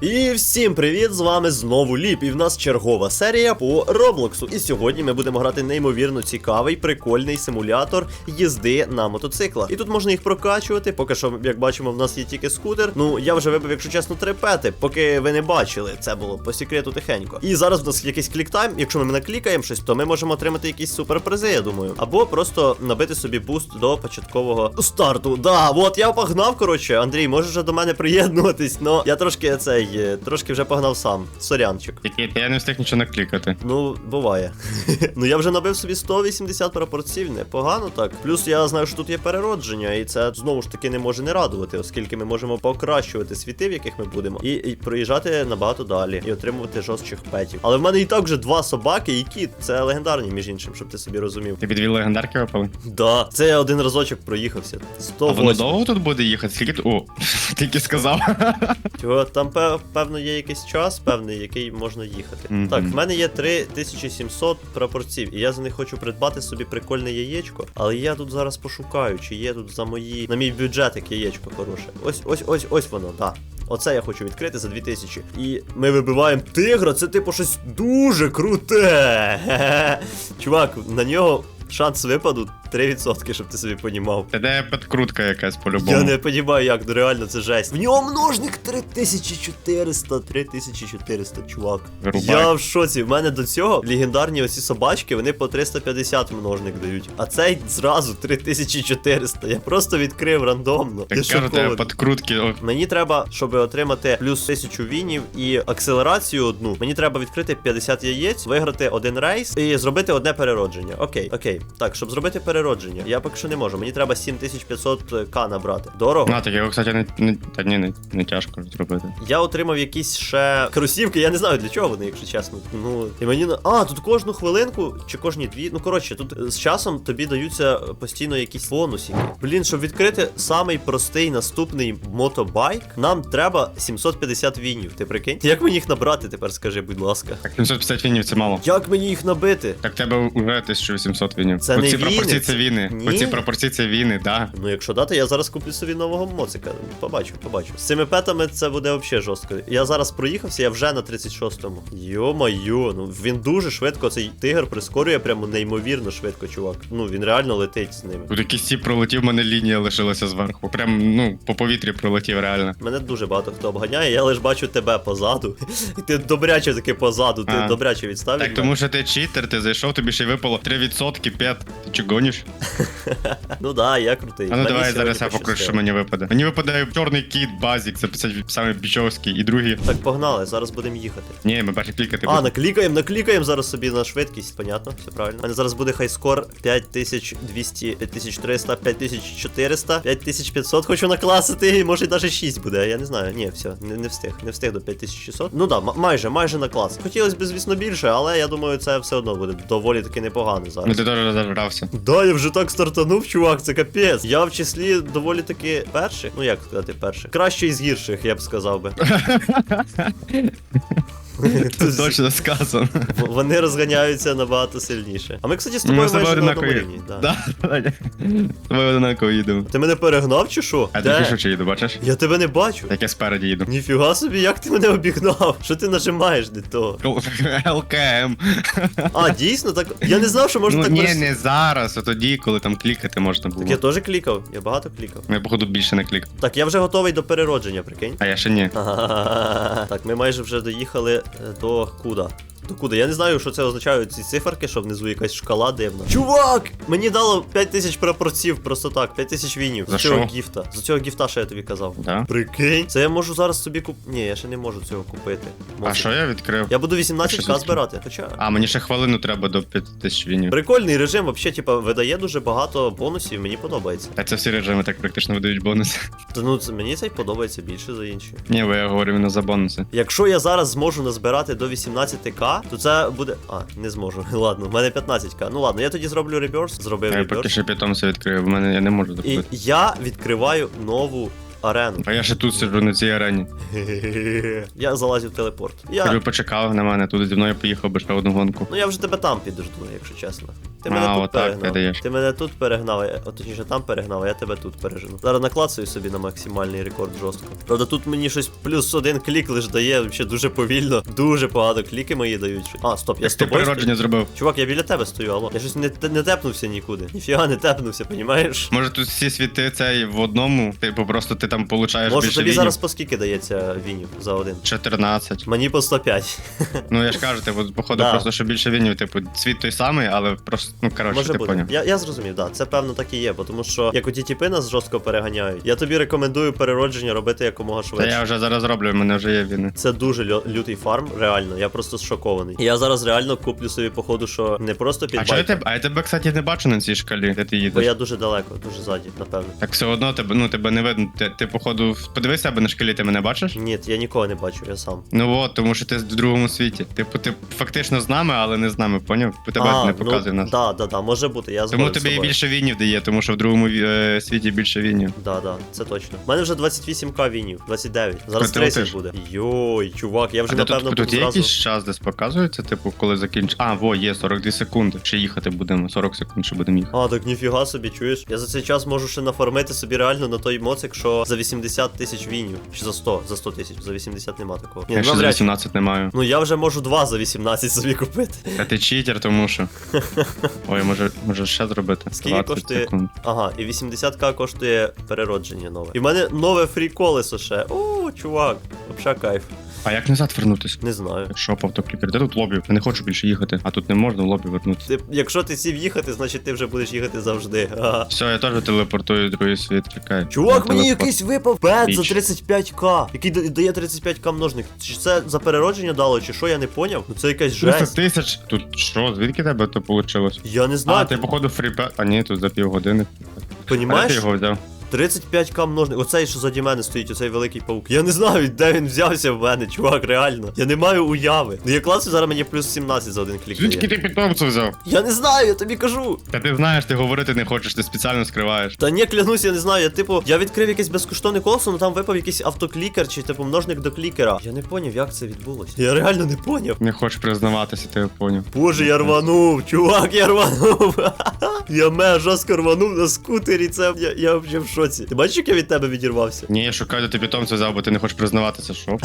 І всім привіт! З вами знову Ліп, і в нас чергова серія по Роблоксу. І сьогодні ми будемо грати неймовірно цікавий, прикольний симулятор їзди на мотоциклах. І тут можна їх прокачувати. Поки що, як бачимо, в нас є тільки скутер. Ну я вже вибив, якщо чесно, три пети, поки ви не бачили. Це було по секрету тихенько. І зараз в нас якийсь кліктайм. Якщо ми наклікаємо щось, то ми можемо отримати якісь суперпризи, я думаю. Або просто набити собі буст до початкового старту. Да, от я погнав. Коротше, Андрій, можеш вже до мене приєднуватись, но я трошки цей е, трошки вже погнав сам. Сорянчик. Тільки я не встиг нічого наклікати. Ну, буває. ну я вже набив собі 180 пропорцій, непогано так. Плюс я знаю, що тут є переродження, і це знову ж таки не може не радувати, оскільки ми можемо покращувати світи, в яких ми будемо, і, і проїжджати набагато далі, і отримувати жорстчих петів. Але в мене і так вже два собаки і кіт. Це легендарні, між іншим, щоб ти собі розумів. Тобі дві легендарки випали? Да, це я один разочок проїхався. А воно довго тут буде їхати? Скільки? О, тільки сказав. Чого там певно є якийсь час, певний, який можна їхати. Мгм. Так, в мене є 3700 прапорців, і я за них хочу придбати собі прикольне яєчко. Але я тут зараз пошукаю, чи є тут за мої. На мій бюджетик яєчко хороше. Ось, ось, ось, ось воно, да. Оце я хочу відкрити за 2000. І ми вибиваємо тигра, це типу щось дуже круте. Чувак, на нього шанс випаду 3%, щоб ти собі понімав. Та де підкрутка якась по-любому. Я не розумію, як ну, реально це жесть. В нього множник 3400, 3400, чувак. Вирубай. Я в шоці. В мене до цього легендарні оці собачки, вони по 350 множник дають. А цей зразу 3400. Я просто відкрив рандомно. Я Так кажу, тебе шокований. підкрутки. Мені треба, щоб отримати плюс 1000 вінів і акселерацію одну. Мені треба відкрити 50 яєць, виграти один рейс і зробити одне переродження. Окей, окей. Так, щоб зробити переродження, я поки що не можу. Мені треба 7500к набрати. Дорого. На, так його, кстати, не, не, та ні, не, не тяжко зробити. Я отримав якісь ще кросівки, я не знаю для чого вони, якщо чесно. Ну, і мені на. А, тут кожну хвилинку чи кожні дві. Ну коротше, тут е, з часом тобі даються постійно якісь бонусики. Блін, щоб відкрити самий простий наступний мотобайк, нам треба 750 вінів. Ти прикинь? Як мені їх набрати тепер, скажи, будь ласка. Так, 750 вінів це мало. Як мені їх набити? Так тебе вже 1800 вінів. Це не віни, це- віни. Ні. Оці пропорції це віни, да. Ну, якщо дати, я зараз куплю собі нового моцика. Побачу, побачу. З цими петами це буде взагалі жорстко. Я зараз проїхався, я вже на 36-му. Йо-майо, ну він дуже швидко. Цей тигр прискорює прямо неймовірно швидко, чувак. Ну він реально летить з ними. Тут якийсь пролетів, в мене лінія лишилася зверху. Прям, ну, по повітрі пролетів реально. Мене дуже багато хто обганяє, я лише бачу тебе позаду. І ти добряче таки позаду, ти А. добряче відстав. Так, тому що ти читер, ти зайшов, тобі ще й випало 3%, 5. Ти чи гониш? Мене. Ну да, я крутий. А ну давай зараз я покажу, що мені випаде. Мені випадає чорний кіт, базік, це саме бічовський, і другий. Так погнали, зараз будемо їхати. Ні, ми перше клікати А, будемо. наклікаємо, наклікаємо зараз собі на швидкість, понятно, все правильно. У мене зараз буде хайскор 5200, 5300, 5400, 5500 хочу накласити, і може навіть 6 буде, я не знаю. Ні, все, не, не встиг, не встиг до 5600. Ну да, м- майже, майже на клас. Хотілося б, звісно, більше, але я думаю, це все одно буде доволі таки непогано Ну зараз. ти теж розібрався. Да, я вже так стартанув, чувак, це капець. Я в числі доволі таки перших. Ну як сказати, перших. Краще із гірших, я б сказав би. Це точно сказано. Вони розганяються набагато сильніше. А ми, кстати, з Ну, Ми тобою з тобою майже на одному рівні. Да. Да? З тобою однаково їдемо. Ти мене перегнав чи що? А ти що чи їду, бачиш? Я тебе не бачу. Як я спереді їду. Ніфіга собі, як ти мене обігнав? Що ти нажимаєш для того? ЛКМ. А, дійсно так. Я не знав, що можна Ну так ні, перес- не зараз, а тоді, коли там клікати можна Так я було. теж клікав, я багато клікав. Я походу більше не клікав. Так, я вже готовий до переродження, прикинь. А я ще ні. Так, ми майже вже доїхали до куда. До куди? Я не знаю, що це означають ці циферки, що внизу якась шкала дивна. Чувак! Мені дало 5000 прапорців, просто так, 5000 вінів. За з цього гіфта. З цього гіфта, що я тобі казав. Да? Прикинь. Це я можу зараз собі куп. Ні, я ще не можу цього купити. А що я відкрив? Я буду 18к звідки? збирати. Хоча. А, мені ще хвилину треба до 5000 вінів. Прикольний режим, взагалі, типа, видає дуже багато бонусів, мені подобається. А це всі режими так практично видають бонуси. Та ну це- мені цей подобається більше за інші. Ні, бо я говорю іменно за бонуси. Якщо я зараз зможу назбирати до 18к, то це буде. А, не зможу. Ладно, в мене 15к. Ну ладно, я тоді зроблю реберс, зробив Я поки реберс. що питомця відкрию, в мене я не можу І зробити. я відкриваю нову арену. А я ще тут сиджу на цій арені. Я залазив в телепорт. Я... Кажу, почекав на мене, тут зі мною поїхав би ще одну гонку. Ну я вже тебе там підожду, якщо чесно. Ти А, мене тут отак перегнав. ти даєш. Ти мене тут перегнав, а- а точніше там перегнав, а я тебе тут пережену. Зараз наклацаю собі на максимальний рекорд жорстко. Правда, тут мені щось плюс один клік лиш дає, ще дуже повільно. Дуже погано кліки мої дають. А, стоп, я з Як ти тобою. переродження стою? зробив? Чувак, я біля тебе стою, алло. Я щось не, не тепнувся нікуди. Ніфіга не тепнувся, понімаєш? Може тут всі світи цей в одному, типу просто ти там получаєш Може більше тобі вінів. зараз по скільки дається вінів за один? 14. Мені по 105. Ну я ж кажу, типу, походу Да. просто що більше вінів, типу, світ той самий, але просто, ну коротше, Може ти бути. поняв. Я, я зрозумів, да. Це певно так і є, бо тому що як оті тіпи нас жорстко переганяють. Я тобі рекомендую переродження робити якомога Та швидше. я вже зараз роблю, в мене вже є віни. Це дуже лю- лютий фарм, реально. Я просто шокований. І я зараз реально куплю собі, походу, що не просто під А чого я байк, тебе, а я тебе, кстати, не бачу на цій шкалі, де ти бо їдеш. я дуже далеко, дуже ззаді, напевно. Так все одно тебе, ну тебе не видно. Ти, ти походу, подивись себе на шкалі, ти мене бачиш? Ні, я нікого не бачу, я сам. Ну от, тому що ти в другому світі. Типу, ти фактично з нами, але не з нами, поняв? Бо тебе не показує ну, нас. Да, да, да, може бути. Я Тому згоден з тобі і тобою. більше вінів дає, тому що в другому е, світі більше вінів. Да, да, це точно. У мене вже 28к вінів, 29. Зараз Ти 30 летиш? буде. Йой, чувак, я вже А де напевно тут, тут є зразу. якийсь час, десь показується, типу, коли закінч. А, во, є 42 секунди. Ще їхати будемо, 40 секунд, ще будемо їхати. А, так ніфіга собі, чуєш? Я за цей час можу ще нафармити собі реально на той моцик, що за 80 тисяч вінів. Чи за 100, за 100 тисяч, за 80 нема такого. Ні, Я ще за навряд чи. 18 не маю. Ну я вже можу два за 18 собі купити. А ти читер, тому що. Ой, може, може ще зробити. Скільки 20 коштує? секунд. Ага, і 80к коштує переродження нове. І в мене нове фрі колесо ще. О, чувак, вообще кайф. А як назад вернутися? Не знаю. Що по автоклікер? Де тут лобі? Я не хочу більше їхати, а тут не можна в лобі вернутися. Ти, якщо ти сів їхати, значить ти вже будеш їхати завжди. Ага. Все, я теж телепортую другий світ, чекай. Чувак, Я мені телепорт. якийсь випав пет за Річ. 35к, який да- дає 35к множник. Чи це за переродження дало, чи що, я не поняв? Ну це якась 300 жесть. тисяч. Тут що, звідки тебе то вийшло? Я не А, знаю, ти ти походу фріпет. А ні, тут за півгодини. А де ти понімаєш? його взяв? 35к множник. Оцей, що заді мене стоїть, оцей великий паук. Я не знаю, де він взявся в мене, чувак, реально. Я не маю уяви. Ну я класу зараз мені плюс 17 за один клік. Звідки ти питомцю взяв? Я не знаю, я тобі кажу. Та ти знаєш, ти говорити не хочеш, ти спеціально скриваєш. Та ні, клянусь, я не знаю. Я типу, я відкрив якесь безкоштовне колесо, ну там випав якийсь автоклікер чи типу множник до клікера. Я не поняв, як це відбулося. Я реально не поняв. Не хочеш признаватися, ти поняв. Боже, я рванув, чувак, я рванув. я мега жорстко рванув на скутері. Це я, я взагалі в шоці. Ти бачиш, як я від тебе відірвався? Ні, я шукаю, де ти питомця взяв, бо ти не хочеш признаватися, що?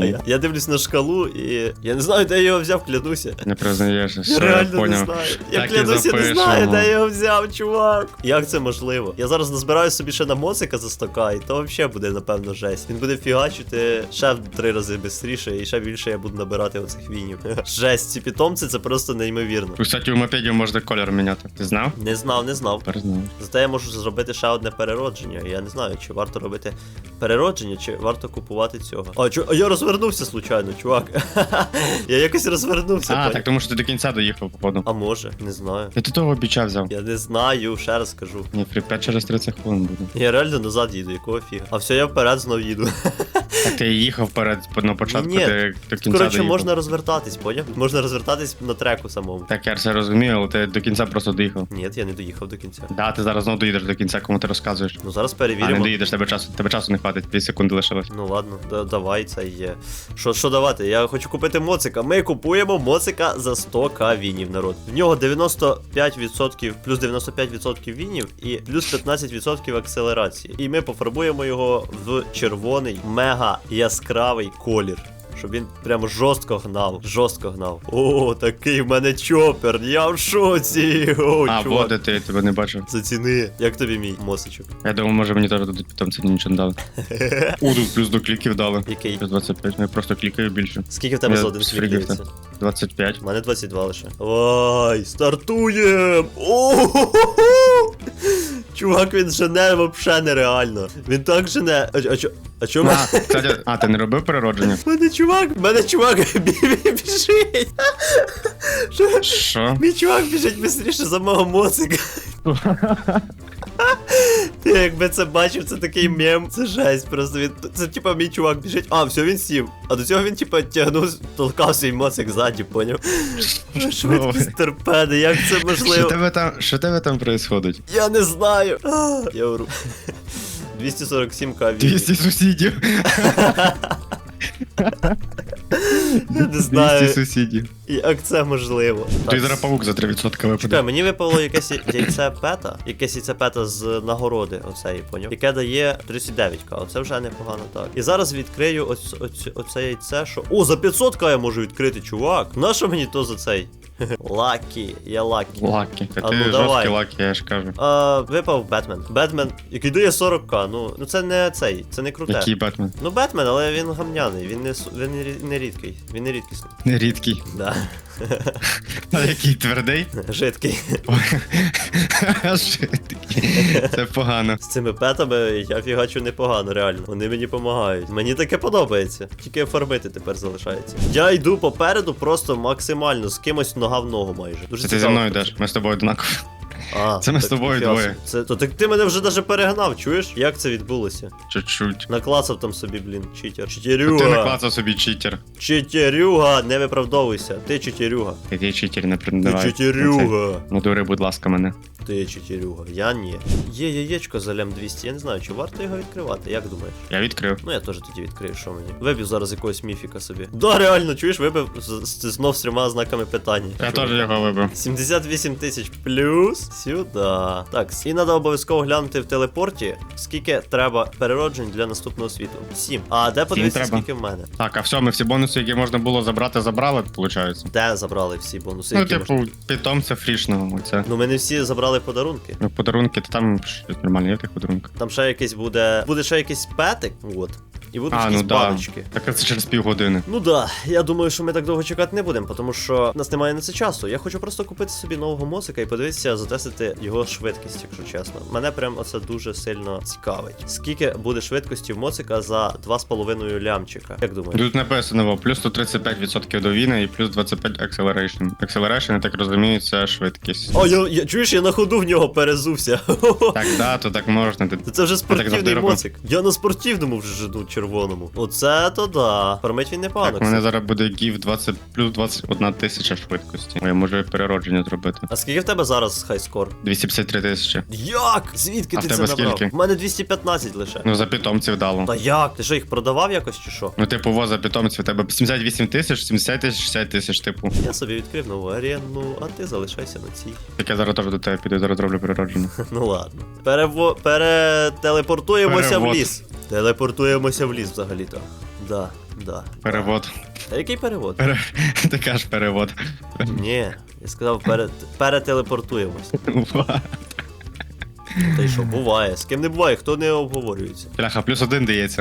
А я, я дивлюсь на шкалу і я не знаю, де я його взяв, клянуся. не признаєшся. Все, я реально не поняв. знаю. Я Так і клянусь, не запишемо. знаю, де я його взяв, чувак. Як це можливо? Я зараз назбираю собі ще на моцика за 100к, і то взагалі буде, напевно, жесть. Він буде фігачити ще в три рази швидше, і ще більше я буду набирати оцих вінів. Жесть, ці питомці це просто неймовірно. Кстати, у мопеді можна колір міняти. Ти знав? Не знав, не знав. Тепер знаю. Зате я можу зробити ще одне переродження. Я не знаю, чи варто робити переродження, чи варто купувати цього. А, чу... а я розвернувся случайно, чувак. я якось розвернувся. А, пані. так тому що ти до кінця доїхав, походу. а може, не знаю. Ти того біча взяв. Я не знаю, ще раз скажу. Ні, прип'ять через 30 хвилин буде. Я реально назад їду, якого фіга. А все, я вперед знов їду. Так ти їхав вперед на початку, Ні, ти до кінця Коротше, доїхав. можна розвертатись, поняв? Можна розвертатись на треку самому. Так, я все розумію, але ти до кінця просто доїхав. Ні, я не доїхав до кінця. Да, ти зараз знову доїдеш до кінця, кому ти розказуєш. Ну зараз перевіримо. А, не доїдеш, тебе часу, тебе часу не хватить, 2 секунди лишилось. Ну ладно, да, давай це є. Що, що давати? Я хочу купити моцика. Ми купуємо моцика за 100к вінів, народ. В нього 95%, плюс 95% вінів і плюс 15% акселерації. І ми пофарбуємо його в червоний, мега яскравий колір. Щоб він прямо жорстко гнав, жорстко гнав. О, такий в мене чопер, я в шоці. О, а, чувак. води, ти я тебе не бачив. Заціни, як тобі мій мосичок? Я думаю, може мені теж дадуть питомці, ні нічого не дали. У, тут плюс до кліків дали. Який? Плюс 25, ну я просто клікаю більше. Скільки в тебе Я за один з клік фрігів, дивиться? 25. У мене 22 лише. Ой, стартуєм! о Чувак, він жене вообще нереально. Він так жене. А, а, чо- а чому? А, кстати, а, ти не робив переродження? Мене чувак, мене чувак бі- біжить. Що? Що? Мій чувак біжить швидше за мого моцика. Ти якби це бачив, це такий мем, це жесть. Просто він. Це типа мій чувак біжить. А, все, він сів. А до цього він, типа, тягнув, толкав свій моцик ззаді, поняв? Швидкість торпеди, як це Що можливо? тебе там, що тебе там происходить? Я не знаю. А, Я вру. 247к вільних. 200 сусідів. Я не знаю, 200 сусідів. Як це можливо. Так, зараз за 3% Чекай, мені випало якесь яйце пета, якесь яйце пета з нагороди, оцеї, поняв? Яке дає 39к, оце вже непогано так. І зараз відкрию оць, оць, оце яйце, що. О, за 500к я можу відкрити, чувак. Нащо мені то за цей? Лакі, я лакі. Лакі. А ти ну, давай. лакі, я ж кажу. А, випав Бетмен. Бетмен, який дає 40к. Ну, ну це не цей, це не круте. Який Бетмен? Ну, Бетмен, але він гамняний, він не він не рідкий, він не рідкісний. Не рідкий. Да. А який твердий? Жидкий. Жидкий. Це погано. З цими петами я фігачу непогано, реально. Вони мені допомагають. Мені таке подобається. Тільки оформити тепер залишається. Я йду попереду просто максимально з кимось нога в ногу майже. Дуже Це ти зі цікаво. мною йдеш, ми з тобою однакові. А, Це ми з тобою ніфіга двоє. Це то так ти мене вже даже перегнав, чуєш? Як це відбулося? Чуть-чуть. Наклацав там собі, блін, читер. Ти Читерюга. наклацав собі читер. Читерюга, не виправдовуйся. Ти читерюга. Ти ти читер не Ти придавай. читерюга. Не дури, будь ласка, мене. Ти читерюга. Я ні. Є яєчко за лям 200, я не знаю, чи варто його відкривати, як думаєш? Я відкрив. Ну я теж тоді відкрию, що мені. Вибив зараз якогось міфіка собі. Да, реально, чуєш, вибив з, знов з трьома знаками питання. Я теж його вибив. 78 тисяч плюс сюди. Так, і треба обов'язково глянути в телепорті, скільки треба перероджень для наступного світу. Сім. А де подивитися, скільки в мене? Так, а все, ми всі бонуси, які можна було забрати, забрали, виходить. Де забрали всі бонуси? Ну, які можна? типу, питомця фрішного, оце. Ну ми не всі забрали подарунки. Ну, подарунки, то там щось нормально, є в тих подарунках. Там ще якийсь буде. Буде ще якийсь петик, от. І будуть А, якісь ну да. баночки. Так це через півгодини. Ну да, я думаю, що ми так довго чекати не будемо, тому що в нас немає на це часу. Я хочу просто купити собі нового моцика і подивитися, затестити його швидкість, якщо чесно. Мене прям оце дуже сильно цікавить. Скільки буде швидкості в моцика за 2,5 лямчика? Як думаєш? Тут написано, во, плюс 135% до війни і плюс 25 acceleration. Acceleration, я так розумію, це швидкість. О, я, я чуєш, я на ходу в нього перезувся. Так, да, то так можна. Це вже спортивний робив. моцик. Я на спортивному вже жду червоному. Оце то да. Він непогано. Так, у мене зараз буде гів 20 плюс 21 тисяча швидкості. Я можу переродження зробити. А скільки в тебе зараз хайскор? 253 тисячі. Як? Звідки А ти це набрав? У мене 215 лише. Ну, за питомців дало. Та як? Ти що їх продавав якось чи що? Ну, типу, во, за питомців у тебе 78 тисяч, 70 тисяч, 60 тисяч, типу. Я собі відкрив нову арену, а ти залишайся на цій. Так я зараз теж до тебе піду, зараз зроблю переродження. Ну ладно. Перево... Перетелепортуємося в ліс. Телепортуємося в ліс взагалі-то. Да, да. Перевод. Та який перевод? Пере... Ти кажеш перевод. Ні, я сказав пере... перетелепортуємося. Та й що, буває. З ким не буває, хто не обговорюється. Бляха, плюс один дається.